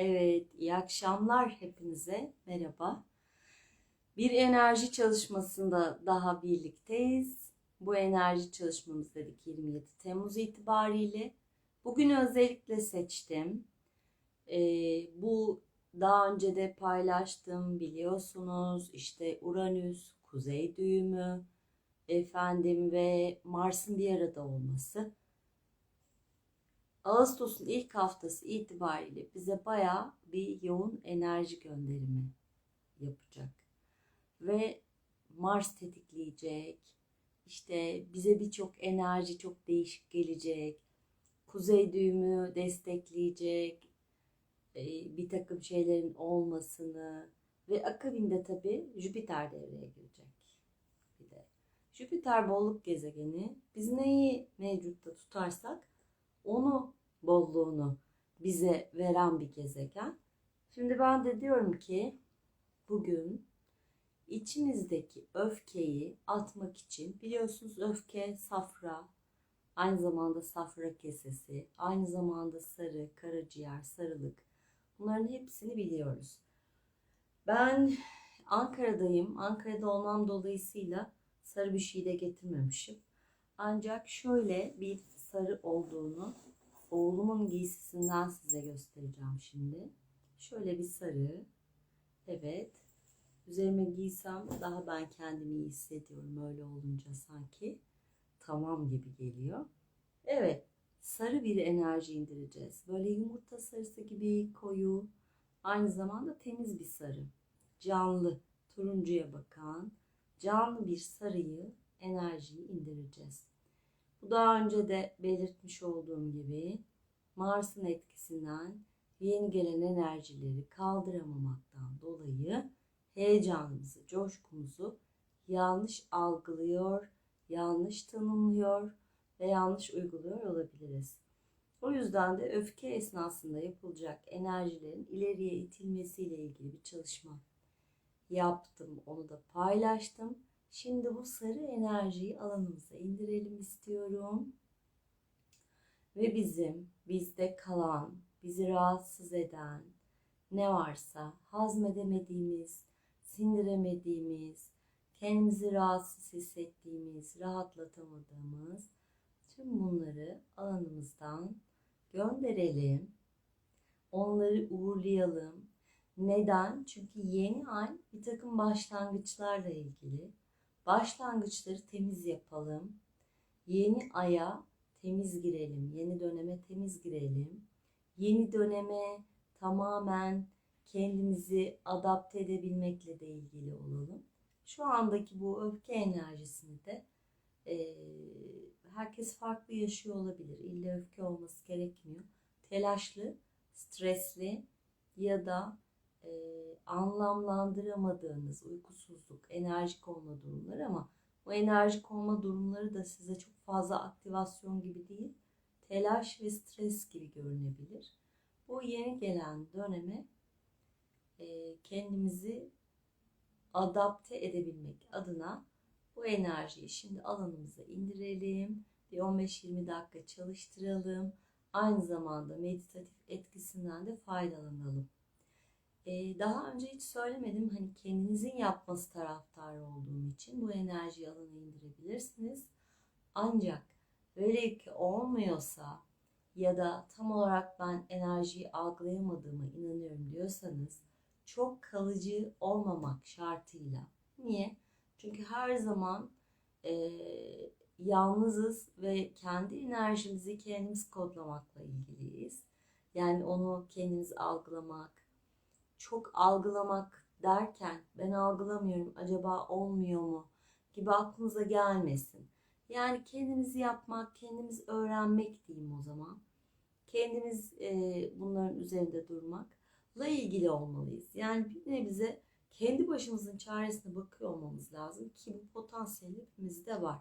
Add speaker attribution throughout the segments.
Speaker 1: Evet, iyi akşamlar hepinize. Merhaba. Bir enerji çalışmasında daha birlikteyiz. Bu enerji çalışmamız dedik 27 Temmuz itibariyle. Bugün özellikle seçtim. Ee, bu daha önce de paylaştım biliyorsunuz. İşte Uranüs, Kuzey düğümü, efendim ve Mars'ın bir arada olması. Ağustos'un ilk haftası itibariyle bize bayağı bir yoğun enerji gönderimi yapacak. Ve Mars tetikleyecek. İşte bize birçok enerji çok değişik gelecek. Kuzey düğümü destekleyecek. Ee, Bir takım şeylerin olmasını ve akabinde tabii Jüpiter devreye girecek. Bir de Jüpiter bolluk gezegeni. Biz neyi mevcutta tutarsak onu bolluğunu bize veren bir gezegen. Şimdi ben de diyorum ki bugün içimizdeki öfkeyi atmak için biliyorsunuz öfke safra, aynı zamanda safra kesesi, aynı zamanda sarı, karaciğer, sarılık bunların hepsini biliyoruz. Ben Ankara'dayım. Ankara'da olmam dolayısıyla sarı bir şey de getirmemişim. Ancak şöyle bir sarı olduğunu oğlumun giysisinden size göstereceğim şimdi. Şöyle bir sarı. Evet. Üzerime giysem daha ben kendimi iyi hissediyorum öyle olunca sanki. Tamam gibi geliyor. Evet. Sarı bir enerji indireceğiz. Böyle yumurta sarısı gibi koyu. Aynı zamanda temiz bir sarı. Canlı, turuncuya bakan, canlı bir sarıyı, enerjiyi indireceğiz. Bu daha önce de belirtmiş olduğum gibi Mars'ın etkisinden yeni gelen enerjileri kaldıramamaktan dolayı heyecanımızı, coşkumuzu yanlış algılıyor, yanlış tanımlıyor ve yanlış uyguluyor olabiliriz. O yüzden de öfke esnasında yapılacak enerjilerin ileriye itilmesiyle ilgili bir çalışma yaptım. Onu da paylaştım. Şimdi bu sarı enerjiyi alanımıza indirelim istiyorum. Ve bizim bizde kalan, bizi rahatsız eden ne varsa hazmedemediğimiz, sindiremediğimiz, kendimizi rahatsız hissettiğimiz, rahatlatamadığımız tüm bunları alanımızdan gönderelim. Onları uğurlayalım. Neden? Çünkü yeni ay bir takım başlangıçlarla ilgili. Başlangıçları temiz yapalım. Yeni aya temiz girelim. Yeni döneme temiz girelim. Yeni döneme tamamen kendimizi adapte edebilmekle de ilgili olalım. Şu andaki bu öfke enerjisini de e, herkes farklı yaşıyor olabilir. İlla öfke olması gerekmiyor. Telaşlı, stresli ya da e, anlamlandıramadığınız uykusuzluk, enerjik olma durumları ama bu enerjik olma durumları da size çok fazla aktivasyon gibi değil, telaş ve stres gibi görünebilir. Bu yeni gelen döneme e, kendimizi adapte edebilmek adına bu enerjiyi şimdi alanımıza indirelim. Bir 15-20 dakika çalıştıralım. Aynı zamanda meditatif etkisinden de faydalanalım. Daha önce hiç söylemedim hani kendinizin yapması taraftarı olduğum için bu enerjiyi alana indirebilirsiniz. Ancak öyle ki olmuyorsa ya da tam olarak ben enerjiyi algılayamadığıma inanıyorum diyorsanız çok kalıcı olmamak şartıyla. Niye? Çünkü her zaman e, yalnızız ve kendi enerjimizi kendimiz kodlamakla ilgiliyiz. Yani onu kendimiz algılamak, çok algılamak derken ben algılamıyorum acaba olmuyor mu gibi aklınıza gelmesin. Yani kendimizi yapmak, kendimiz öğrenmek diyeyim o zaman. Kendimiz e, bunların üzerinde durmakla ilgili olmalıyız. Yani bir nebize kendi başımızın çaresine bakıyor olmamız lazım ki bu potansiyel hepimizde var.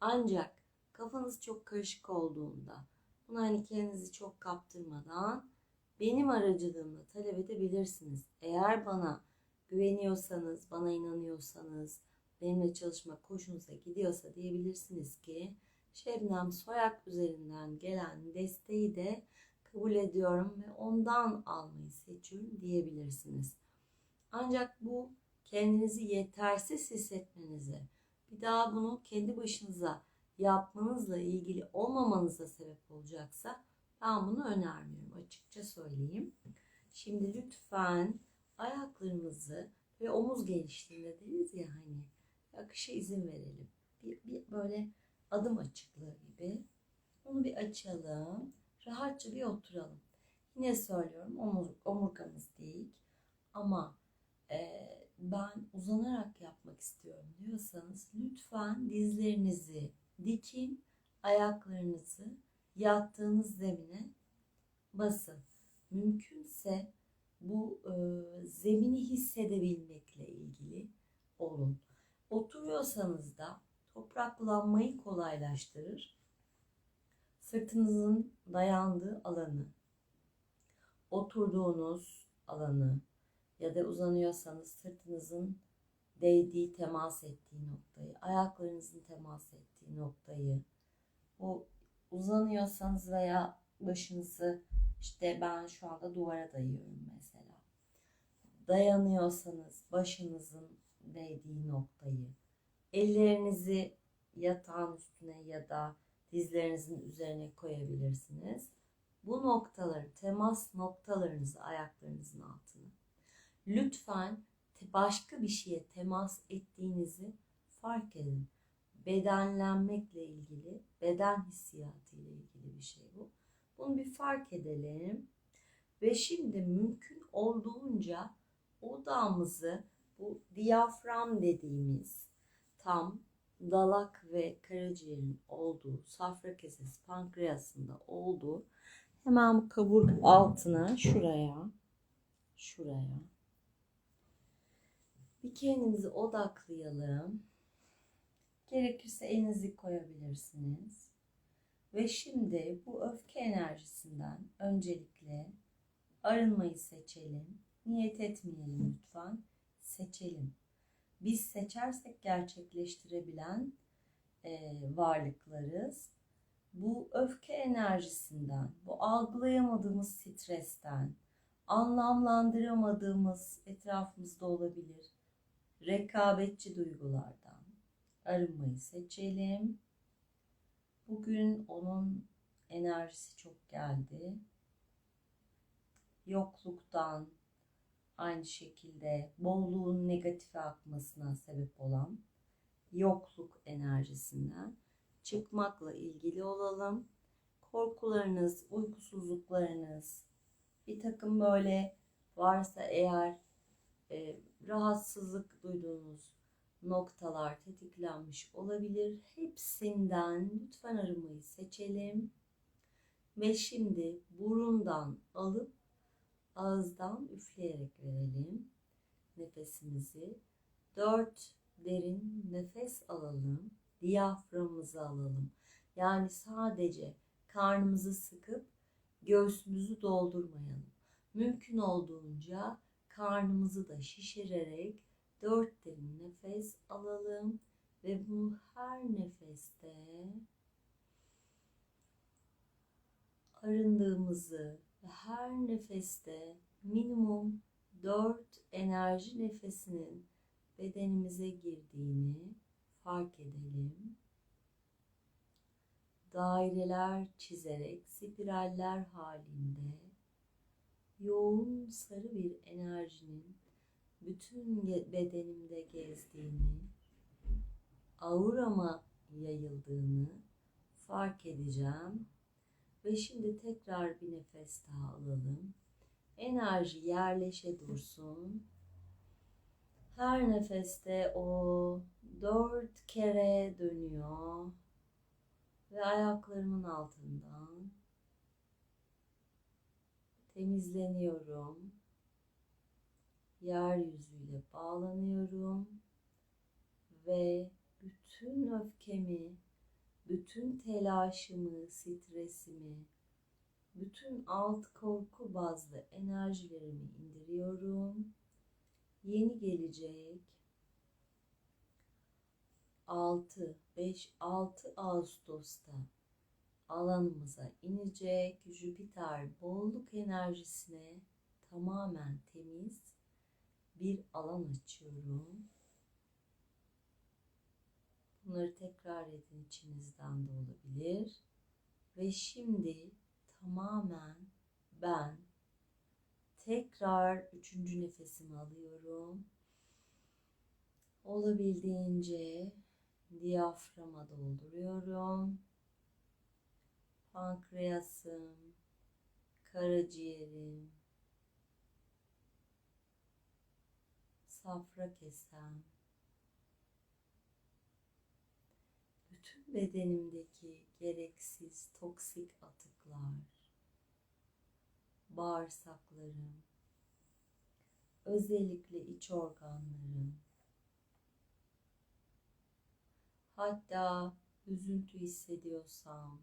Speaker 1: Ancak kafanız çok karışık olduğunda bunu hani kendinizi çok kaptırmadan benim aracılığımla talep edebilirsiniz. Eğer bana güveniyorsanız, bana inanıyorsanız, benimle çalışmak hoşunuza gidiyorsa diyebilirsiniz ki Şebnem Soyak üzerinden gelen desteği de kabul ediyorum ve ondan almayı seçiyorum diyebilirsiniz. Ancak bu kendinizi yetersiz hissetmenize, bir daha bunu kendi başınıza yapmanızla ilgili olmamanıza sebep olacaksa ben bunu önermiyorum açıkça söyleyeyim. Şimdi lütfen ayaklarımızı ve omuz geliştiğinde deriz ya hani akışa izin verelim. Bir, bir böyle adım açıklığı gibi. Onu bir açalım. Rahatça bir oturalım. Yine söylüyorum omur, omurgamız değil. Ama e, ben uzanarak yapmak istiyorum diyorsanız lütfen dizlerinizi dikin, ayaklarınızı yattığınız zemine basın. Mümkünse bu e, zemini hissedebilmekle ilgili olun. Oturuyorsanız da topraklanmayı kolaylaştırır. Sırtınızın dayandığı alanı, oturduğunuz alanı ya da uzanıyorsanız sırtınızın değdiği, temas ettiği noktayı, ayaklarınızın temas ettiği noktayı, bu uzanıyorsanız veya başınızı işte ben şu anda duvara dayıyorum mesela. Dayanıyorsanız başınızın değdiği noktayı, ellerinizi yatağın üstüne ya da dizlerinizin üzerine koyabilirsiniz. Bu noktaları, temas noktalarınızı ayaklarınızın altına. Lütfen başka bir şeye temas ettiğinizi fark edin. Bedenlenmekle ilgili, beden hissiyatı ile ilgili bir şey bu. Bunu bir fark edelim. Ve şimdi mümkün olduğunca odağımızı bu diyafram dediğimiz tam dalak ve karaciğerin olduğu, safra kesesi, pankreasında olduğu hemen kaburga altına şuraya, şuraya bir kendimizi odaklayalım. Gerekirse elinizi koyabilirsiniz. Ve şimdi bu öfke enerjisinden öncelikle arınmayı seçelim. Niyet etmeyelim lütfen. Seçelim. Biz seçersek gerçekleştirebilen e, varlıklarız. Bu öfke enerjisinden, bu algılayamadığımız stresten, anlamlandıramadığımız etrafımızda olabilir rekabetçi duygulardan arınmayı seçelim. Bugün onun enerjisi çok geldi. Yokluktan, aynı şekilde bolluğun negatife akmasına sebep olan yokluk enerjisinden çıkmakla ilgili olalım. Korkularınız, uykusuzluklarınız, bir takım böyle varsa eğer e, rahatsızlık duyduğunuz noktalar tetiklenmiş olabilir. Hepsinden lütfen arınmayı seçelim. Ve şimdi burundan alıp ağızdan üfleyerek verelim nefesimizi. Dört derin nefes alalım. Diyaframımızı alalım. Yani sadece karnımızı sıkıp göğsümüzü doldurmayalım. Mümkün olduğunca karnımızı da şişirerek dört derin nefes alalım ve bu her nefeste arındığımızı ve her nefeste minimum dört enerji nefesinin bedenimize girdiğini fark edelim. Daireler çizerek spiraller halinde yoğun sarı bir enerjinin bütün bedenimde gezdiğini, aurama yayıldığını fark edeceğim. Ve şimdi tekrar bir nefes daha alalım. Enerji yerleşe dursun. Her nefeste o dört kere dönüyor. Ve ayaklarımın altından temizleniyorum. Yeryüzüyle bağlanıyorum ve bütün öfkemi, bütün telaşımı, stresimi, bütün alt korku bazlı enerjilerimi indiriyorum. Yeni gelecek 6, 5, 6 Ağustos'ta alanımıza inecek. Jüpiter bolluk enerjisine tamamen temiz bir alan açıyorum. Bunları tekrar edin içinizden de olabilir. Ve şimdi tamamen ben tekrar üçüncü nefesimi alıyorum. Olabildiğince diyaframa dolduruyorum. Pankreasım, karaciğerim, safra kesem, bütün bedenimdeki gereksiz toksik atıklar, bağırsaklarım, özellikle iç organlarım, hatta üzüntü hissediyorsam,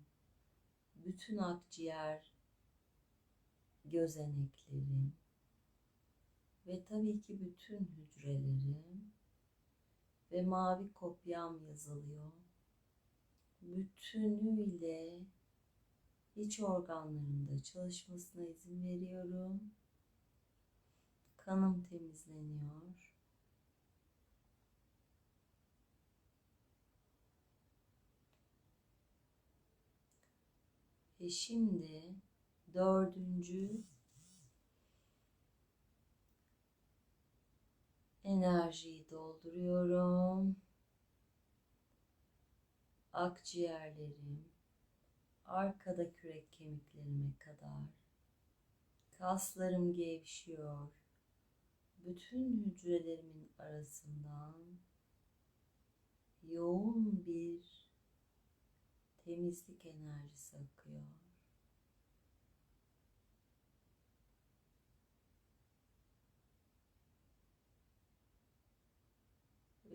Speaker 1: bütün akciğer gözeneklerim ve tabii ki bütün hücrelerim ve mavi kopyam yazılıyor. Bütünüyle iç organlarımda çalışmasına izin veriyorum. Kanım temizleniyor. Ve şimdi dördüncü enerjiyi dolduruyorum. Akciğerlerim, arkada kürek kemiklerime kadar. Kaslarım gevşiyor. Bütün hücrelerimin arasından yoğun bir temizlik enerjisi akıyor.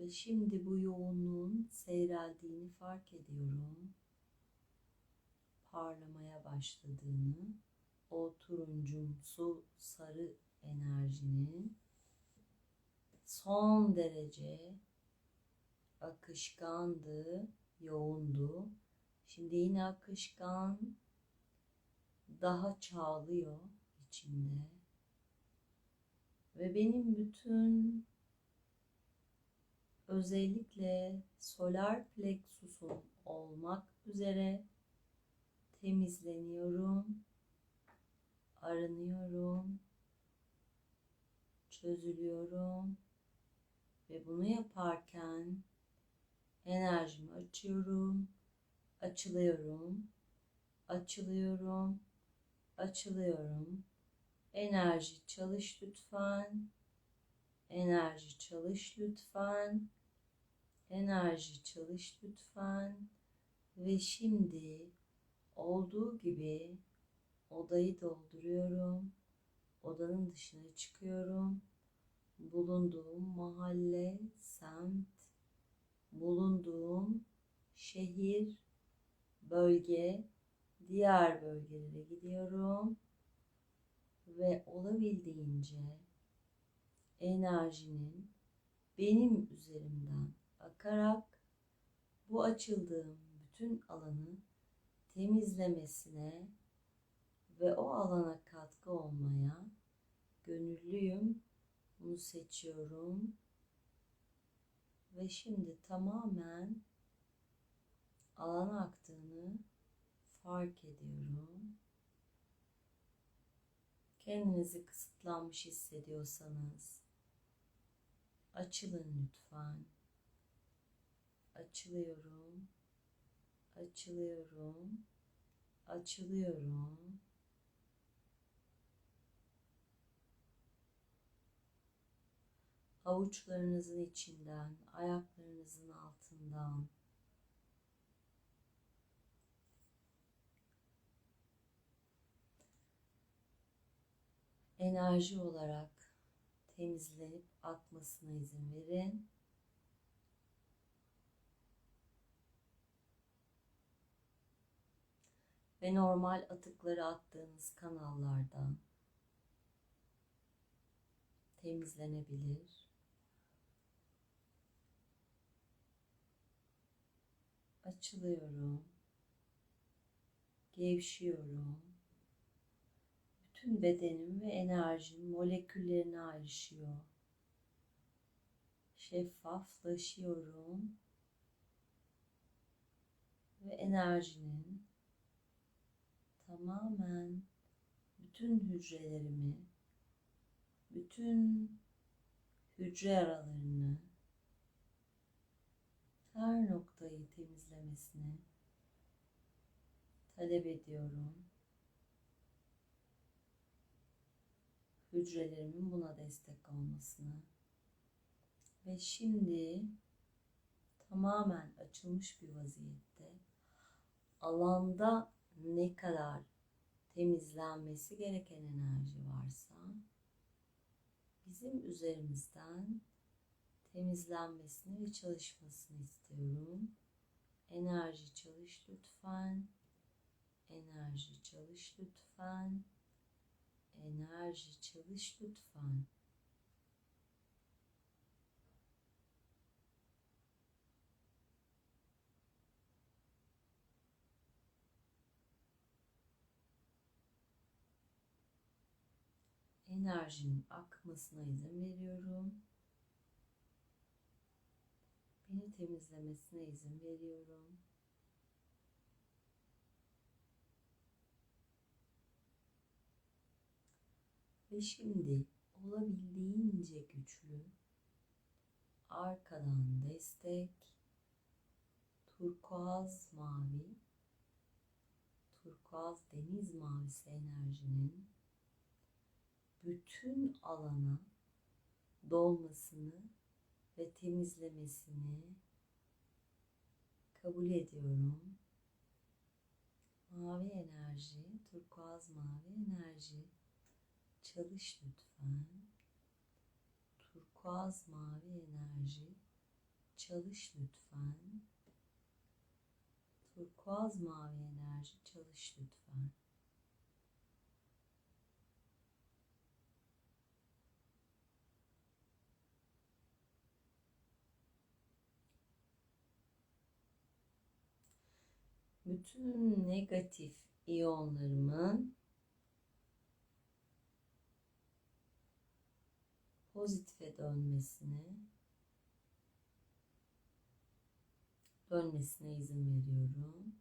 Speaker 1: Ve şimdi bu yoğunluğun seyreldiğini fark ediyorum. Parlamaya başladığını, o turuncumsu sarı enerjinin son derece akışkandı, yoğundu. Şimdi yine akışkan, daha çağlıyor içimde. Ve benim bütün özellikle solar plexusum olmak üzere temizleniyorum, arınıyorum, çözülüyorum ve bunu yaparken enerjimi açıyorum, açılıyorum, açılıyorum, açılıyorum. Enerji çalış lütfen. Enerji çalış lütfen. Enerji çalış lütfen. Ve şimdi olduğu gibi odayı dolduruyorum. Odanın dışına çıkıyorum. Bulunduğum mahalle, semt, bulunduğum şehir, bölge, diğer bölgelere gidiyorum ve olabildiğince enerjinin benim üzerimden akarak bu açıldığım bütün alanı temizlemesine ve o alana katkı olmaya gönüllüyüm. Bunu seçiyorum. Ve şimdi tamamen alana aktığını fark ediyorum. Kendinizi kısıtlanmış hissediyorsanız açılın lütfen. Açılıyorum. Açılıyorum. Açılıyorum. Avuçlarınızın içinden, ayaklarınızın altından enerji olarak temizlenip akmasına izin verin. Ve normal atıkları attığınız kanallardan temizlenebilir. Açılıyorum. Gevşiyorum. Bütün bedenim ve enerjim moleküllerine ayrışıyor. Şeffaflaşıyorum. Ve enerjinin tamamen bütün hücrelerimi, bütün hücre aralarını, her noktayı temizlemesini talep ediyorum. Hücrelerimin buna destek olmasını ve şimdi tamamen açılmış bir vaziyette alanda ne kadar temizlenmesi gereken enerji varsa bizim üzerimizden temizlenmesini ve çalışmasını istiyorum. Enerji çalış lütfen. Enerji çalış lütfen. Enerji çalış lütfen. Enerjinin akmasına izin veriyorum. Beni temizlemesine izin veriyorum. Ve şimdi olabildiğince güçlü arkadan destek turkuaz mavi turkuaz deniz mavisi enerjinin bütün alana dolmasını ve temizlemesini kabul ediyorum. Mavi enerji, turkuaz mavi enerji çalış lütfen. Turkuaz mavi enerji çalış lütfen. Turkuaz mavi enerji çalış lütfen. Bütün negatif iyonlarımın pozitife dönmesine dönmesine izin veriyorum.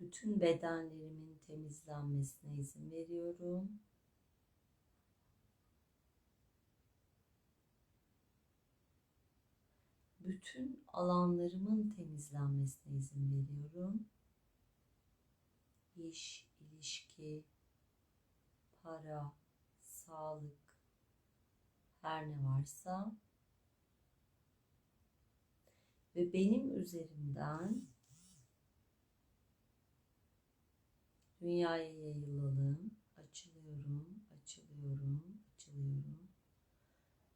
Speaker 1: Bütün bedenlerimin temizlenmesine izin veriyorum. Bütün alanlarımın temizlenmesine izin veriyorum. İş, ilişki, para, sağlık, her ne varsa ve benim üzerimden dünyaya yayılalım. Açılıyorum, açılıyorum, açılıyorum.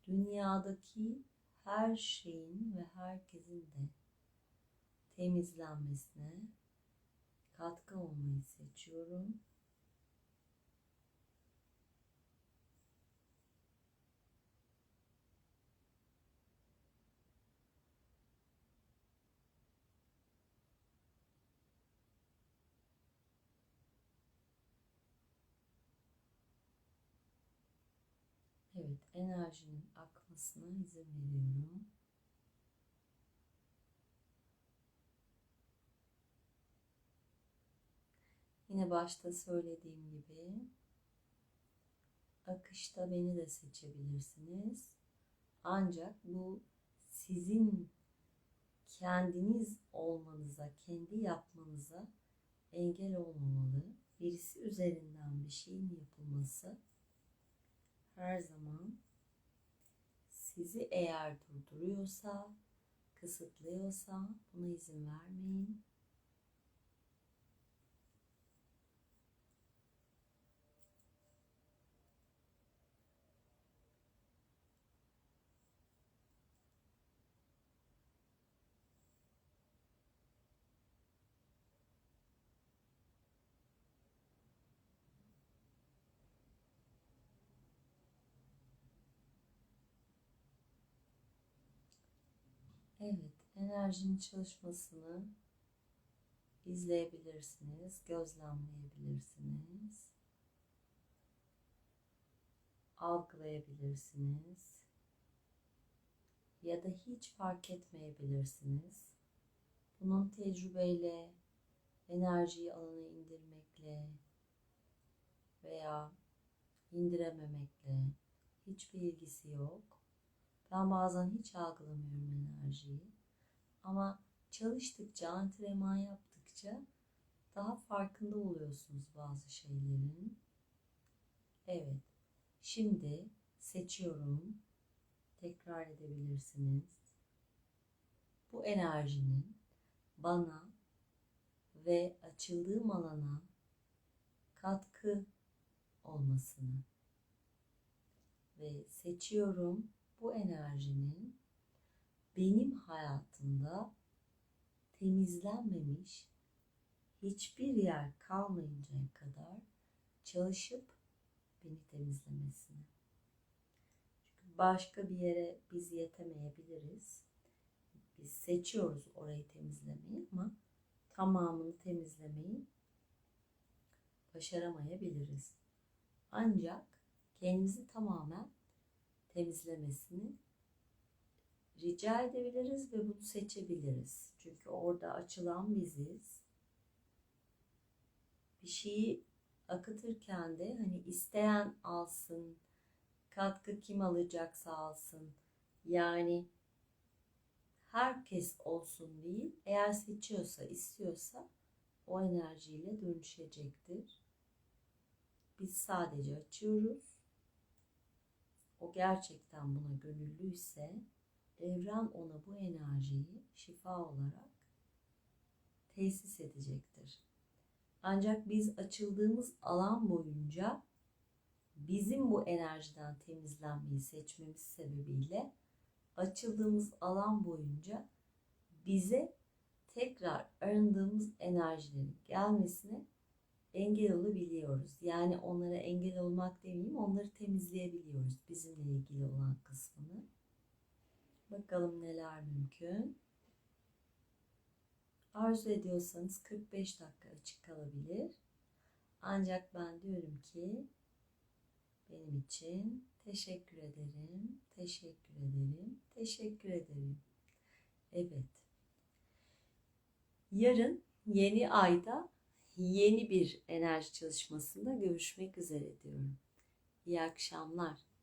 Speaker 1: Dünyadaki her şeyin ve herkesin de temizlenmesine katkı olmayı seçiyorum. Evet, enerjinin akmasına izin veriyorum. Yine başta söylediğim gibi akışta beni de seçebilirsiniz. Ancak bu sizin kendiniz olmanıza, kendi yapmanıza engel olmamalı. Birisi üzerinden bir şeyin yapılması her zaman sizi eğer durduruyorsa, kısıtlıyorsa buna izin vermeyin. Enerjinin çalışmasını izleyebilirsiniz, gözlemleyebilirsiniz, algılayabilirsiniz ya da hiç fark etmeyebilirsiniz. Bunun tecrübeyle, enerjiyi alana indirmekle veya indirememekle hiçbir ilgisi yok. Ben bazen hiç algılamıyorum enerjiyi. Ama çalıştıkça, antrenman yaptıkça daha farkında oluyorsunuz bazı şeylerin. Evet. Şimdi seçiyorum. Tekrar edebilirsiniz. Bu enerjinin bana ve açıldığım alana katkı olmasını ve seçiyorum bu enerjinin benim hayatımda temizlenmemiş hiçbir yer kalmayıncaya kadar çalışıp beni temizlemesini. Çünkü başka bir yere biz yetemeyebiliriz. Biz seçiyoruz orayı temizlemeyi ama tamamını temizlemeyi başaramayabiliriz. Ancak kendimizi tamamen temizlemesini rica edebiliriz ve bunu seçebiliriz. Çünkü orada açılan biziz. Bir şeyi akıtırken de hani isteyen alsın, katkı kim alacaksa alsın. Yani herkes olsun değil, eğer seçiyorsa, istiyorsa o enerjiyle dönüşecektir. Biz sadece açıyoruz. O gerçekten buna gönüllüyse evren ona bu enerjiyi şifa olarak tesis edecektir. Ancak biz açıldığımız alan boyunca bizim bu enerjiden temizlenmeyi seçmemiz sebebiyle açıldığımız alan boyunca bize tekrar arındığımız enerjilerin gelmesine engel olabiliyoruz. Yani onlara engel olmak demeyeyim, onları temizleyebiliyoruz bizimle ilgili olan kısmını. Bakalım neler mümkün. Arzu ediyorsanız 45 dakika açık kalabilir. Ancak ben diyorum ki benim için teşekkür ederim, teşekkür ederim, teşekkür ederim. Evet. Yarın yeni ayda yeni bir enerji çalışmasında görüşmek üzere diyorum. İyi akşamlar.